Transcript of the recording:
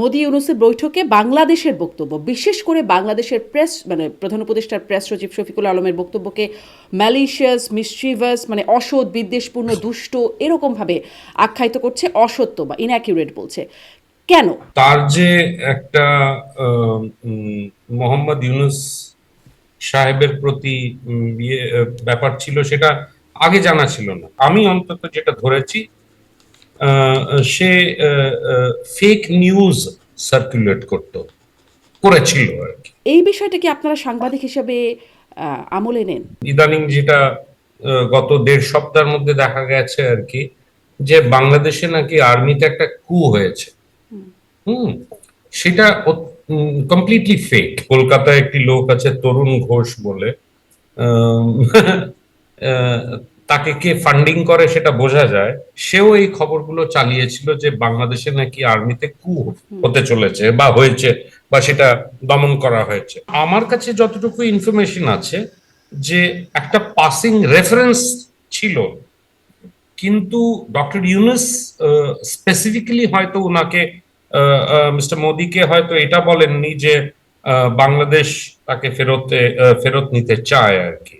মোদি ইউনুসের বৈঠকে বাংলাদেশের বক্তব্য, বিশেষ করে বাংলাদেশের প্রেস মানে প্রধান উপদেষ্টার প্রেস সচিব শফিকুল আলমের বক্তব্যকে ম্যালিশিয়াস মিসচিভাস মানে অসৎ, বিদ্বেষপূর্ণ, দুষ্ট এরকমভাবে আখ্যায়িত করছে অসত্য বা ইনঅ্যাকিউরেট বলছে। কেন? তার যে একটা মোহাম্মদ ইউনুস সাহেবের প্রতি ইয়ে ব্যাপার ছিল সেটা আগে জানা ছিল না। আমি অন্তত যেটা ধরেছি সে ফেক নিউজ সার্কুলেট করতো করেছিল আর কি। এই বিষয়টা কি আপনারা সাংবাদিক হিসেবে আমলে নেন। ইদানিং যেটা গত দেড় সপ্তাহের মধ্যে দেখা গেছে আর কি যে বাংলাদেশে নাকি আর্মিতে একটা কু হয়েছে। হুম সেটা কমপ্লিটলি ফেক কলকাতায় একটি লোক আছে তরুণ ঘোষ বলে তাকে কে ফান্ডিং করে সেটা বোঝা যায়। সেও এই খবরগুলো চালিয়েছিল যে বাংলাদেশে নাকি আর্মিতে কু হতে চলেছে বা হয়েছে বা সেটা দমন করা হয়েছে। আমার কাছে যতটুকু ইনফরমেশন আছে যে একটা পাসিং রেফারেন্স ছিল কিন্তু ডক্টর ইউনুস স্পেসিফিক্যালি হয়তো ওনাকে মিস্টার মোদিকে হয়তো এটা বলেননি যে বাংলাদেশ তাকে ফেরত ফেরত নিতে চায় আর কি।